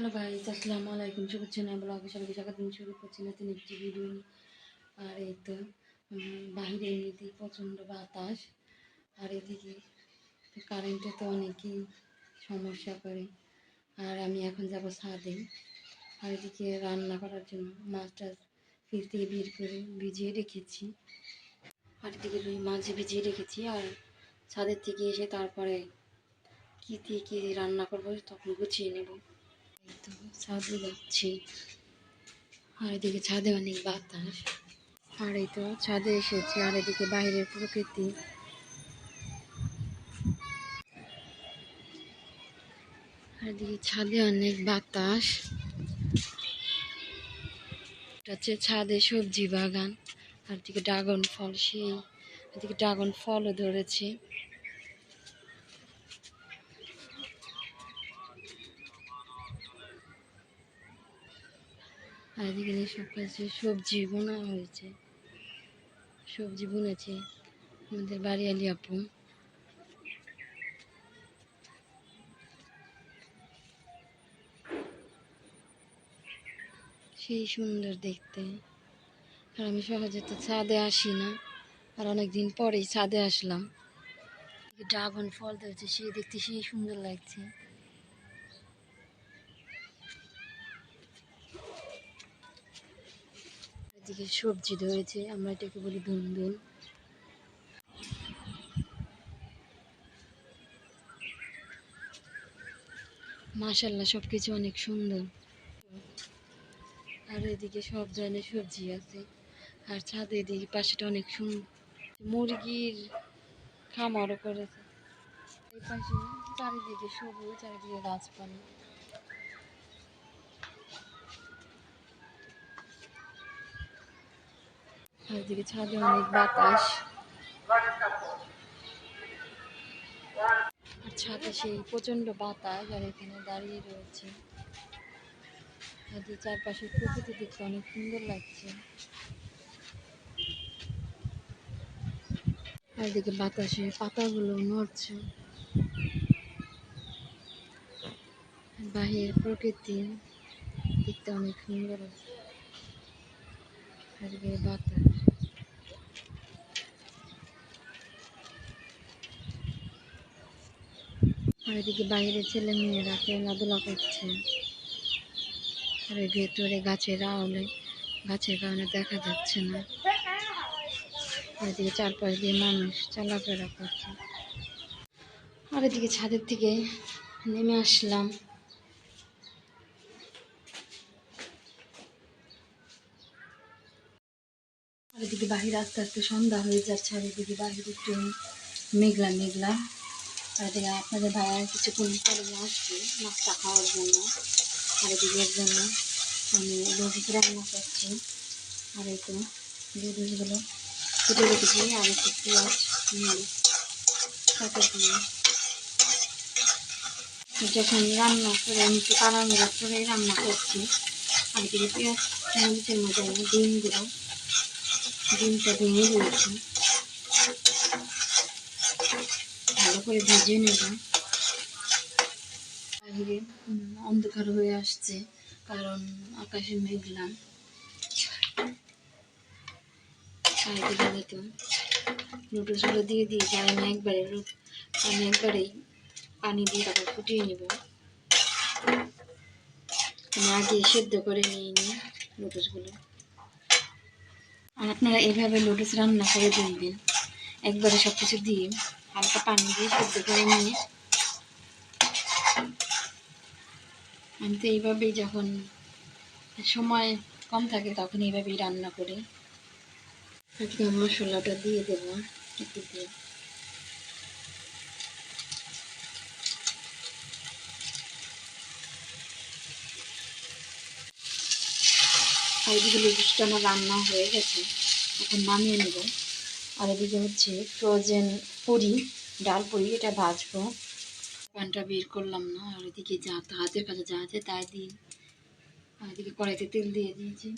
Hello ভাই আসসালামু আলাইকুম। শুভেচ্ছা না ব্লগে সবাইকে স্বাগত। শুরু করছি নতুন একটি ভিডিও আর এই তো উম, বাইরে এমনিতে প্রচণ্ড বাতাস। আর এদিকে কারেন্টে তো অনেকই সমস্যা করে। আর আমি এখন যাব ছাদে। আর এদিকে রান্না করার জন্য মাছটা ফ্রিজ থেকে বের করে ভিজিয়ে রেখেছি। আর এদিকে রুই মাছ ভিজিয়ে রেখেছি। আর ছাদের থেকে এসে তারপরে কী দিয়ে কী রান্না করব তখন গুছিয়ে নেব। তো ছাদে যাচ্ছি আর এদিকে ছাদে অনেক বাতাস। আর এই তো ছাদে এসেছি, আর এদিকে বাইরের প্রকৃতি। আর এদিকে ছাদে অনেক বাতাস। হচ্ছে ছাদে সবজি বাগান। আর দিকে ড্রাগন ফল, সেই এদিকে ড্রাগন ফলও ধরেছে। সব কাছে সবজি বোনা হয়েছে সবজি বুনেছে আমাদের বাড়ি আলি আপু। সেই সুন্দর দেখতে। আর আমি সহজে তো ছাদে আসি না, আর অনেক দিন পরেই ছাদে আসলাম। ড্রাগন ফল ধরেছে সেই দেখতে সেই সুন্দর লাগছে। এদিকে সবজি ধরেছে, আমরা এটাকে বলি দুনদুন মাশাল্লাহ সব কিছু অনেক সুন্দর। আর এদিকে সব ধরনের সবজি আছে, আর ছাদে এদিকে পাশেটা অনেক সুন্দর মুরগির খামারও করেছে। এই পাশে চারিদিকে সবুজ, চারিদিকে গাছপালা। আর এদিকে ছাদে অনেক বাতাস। আর ছাদে সেই প্রচণ্ড বাতাস আর এখানে দাঁড়িয়ে রয়েছে। নদীর চারপাশে প্রকৃতি দেখতে অনেক সুন্দর লাগছে। আর এদিকে বাতাসে পাতাগুলো নড়ছে। বাহির প্রকৃতি দেখতে অনেক সুন্দর। আর এদিকে বাতাস। আর এদিকে বাইরে ছেলে মেয়েরা খেলাধুলা করছে। আর এর ভেতরে গাছের আওলে, গাছের কারণে দেখা যাচ্ছে না। এদিকে চারপাশ দিয়ে মানুষ চলাফেরা করছে। আর এদিকে ছাদের থেকে নেমে আসলাম। আর এদিকে বাহির আস্তে আস্তে সন্ধ্যা হয়ে যাচ্ছে, আর এদিকে বাহির একটু মেঘলা মেঘলা। আর আপনাদের ভাইয়া কিছুক্ষণ পরে আসবে নাস্তা খাওয়ার জন্য, আর এদিকে জন্য আমি লুচি রান্না করছি। আর এই তো লুচিগুলো কেটে রেখেছি আর একটু পেঁয়াজ তাকে দিয়ে যখন রান্না করে আমি একটু করে রান্না করছি। আর এদিকে পেঁয়াজ মরিচের মধ্যে ডিম দিলাম ডিমটা ভেঙে দিয়েছি ভালো করে ভেজে নেব। উম, অন্ধকার হয়ে আসছে কারণ আকাশে মেঘলা চারিদিকে দিয়ে দিয়েছি আর আমি একবারে আমি একবারেই পানি দিয়ে তারপর ফুটিয়ে নেব। আমি আগে সেদ্ধ করে নিয়ে নিই নুডলসগুলো আর আপনারা এইভাবে নুডলস রান্না করে দেখবেন। একবারে সব কিছু দিয়ে হালকা পানি দিয়ে সেদ্ধ করে নিয়ে। আমি তো এইভাবেই যখন সময় কম থাকে তখন এইভাবেই রান্না করি। আজকে মশলাটা দিয়ে দেবো একটু দিয়ে। আর আমার রান্না হয়ে গেছে, এখন নামিয়ে নেব। আর এদিকে হচ্ছে ফ্রোজেন পুরি, ডাল পুরি, এটা ভাজবো। প্যানটা বের করলাম না, আর এদিকে যা হাতের কাছে যা আছে তাই দিই। আর এদিকে কড়াইতে তেল দিয়ে দিয়েছি।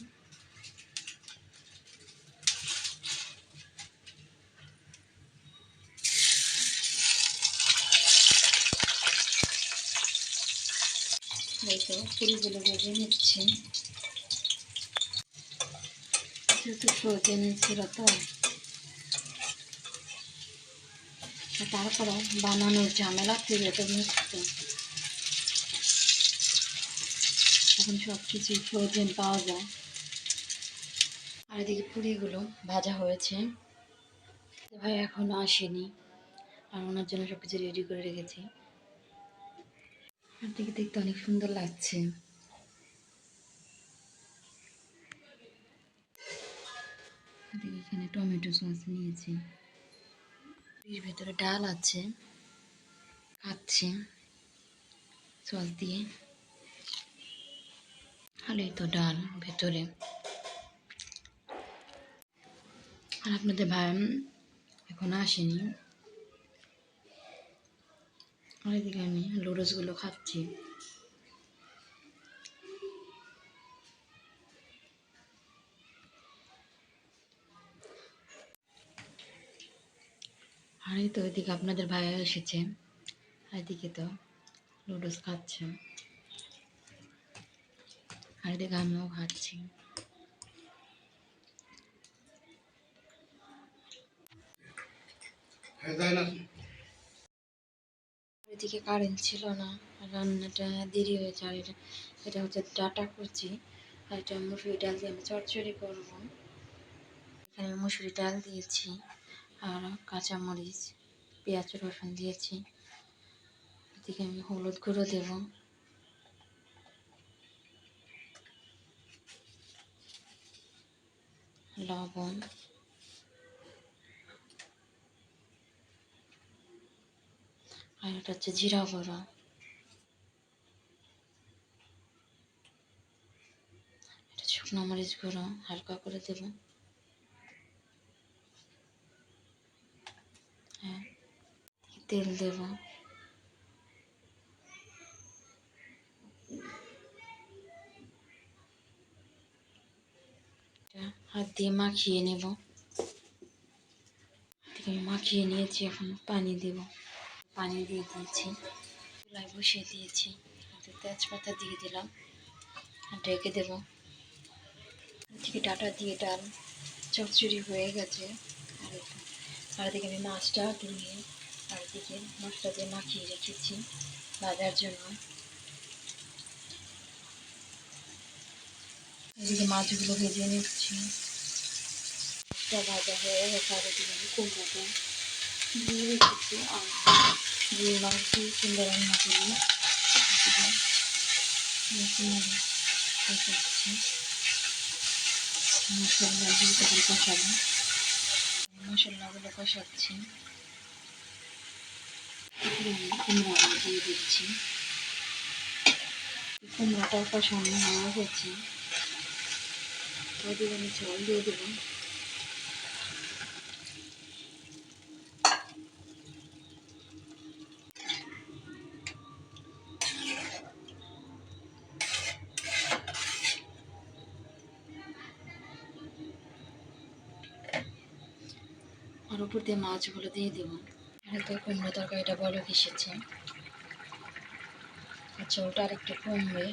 এই তো পুরিগুলো ভেজে নিচ্ছি। যেহেতু ফ্রোজেন ছিল তো। তারপরে বানানোর ঝামেলা থেকে মুক্ত এখন সব কিছুই ফ্রোজেন পাওয়া যায়। আর এদিকে পুরিগুলো ভাজা হয়েছে। ভাই এখনও আসেনি, আর ওনার জন্য সব কিছু রেডি করে রেখেছি। আর দিকে দেখতে অনেক সুন্দর লাগছে। এখানে টমেটো সস নিয়েছি। এর ভেতরে ডাল আছে। খাচ্ছে। সস দিয়ে। ভালোই তো ডাল ভেতরে। আর আপনাদের ভাই এখন আসেনি। আর এদিকে আমি লুডোসগুলো খাচ্ছি। তো ওইদিকে আপনাদের ভাইয়া এসেছে। এদিকে তো নুডলস খাচ্ছে। আর এদিকে আমিও খাচ্ছি। এদিকে কারেন্ট ছিল না রান্নাটা দেরি হয়েছে, আর এটা এটা হচ্ছে ডাটা করছি আর এটা মুসুরি ডাল দিয়ে আমি চচ্চড়ি করব। এখানে মুসুরি ডাল দিয়েছি, আর কাঁচামরিচ। পেঁয়াজ রসুন দিয়েছি। এদিকে আমি হলুদ গুঁড়ো দেব। লবণ। আর এটা হচ্ছে জিরা গুঁড়ো। এটা শুকনো মরিচ গুঁড়ো, হালকা করে দেব হ্যাঁ তেল দেব। হাত দিয়ে মাখিয়ে নেব। মাখিয়ে নিয়েছি, এখন পানি দেব। পানি দিয়ে দিয়েছি, চুলায় বসিয়ে দিয়েছি। তেজপাতা দিয়ে দিলাম ঢেকে দেব। এদিকে ডাটা দিয়ে ডাল চচ্চড়ি হয়ে গেছে। আর আর এদিকে আমি মাছটা ধুয়ে আর মাছটা দিয়ে মাখিয়ে রেখেছি ভাজার জন্য। এদিকে মাছগুলো ভেজে নিচ্ছি। মাছটা ভাজা হয়ে গেছে আর এদিকে আমি কুমড়োটা দিয়ে রেখেছি। আর রুই মাছ দিয়ে সুন্দর রান্না করি মশলা দিয়ে তখন মশলাগুলো কষাচ্ছি। কুমড়া দিয়ে দিচ্ছি কুমড়াটা কষানো হয়ে গেছে ওদিকে আমি জল দিয়ে দেবো আর উপর দিয়ে মাছগুলো দিয়ে দেবো। আর তো কুমড়ো তরকারিটা বড় এসেছে। আচ্ছা ওটা আর একটু কমবে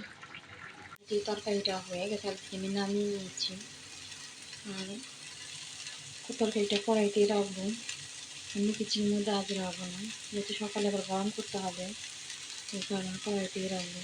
যে তরকারিটা হয়ে গেছে আর আমি নামিয়ে নিয়েছি। আর তরকারিটা কড়াইতে রাখব। এমনি কিছুর মধ্যে আজ রাখব না, যেহেতু সকালে আবার গরম করতে হবে, এই কারণে কড়াইতেই রাখব।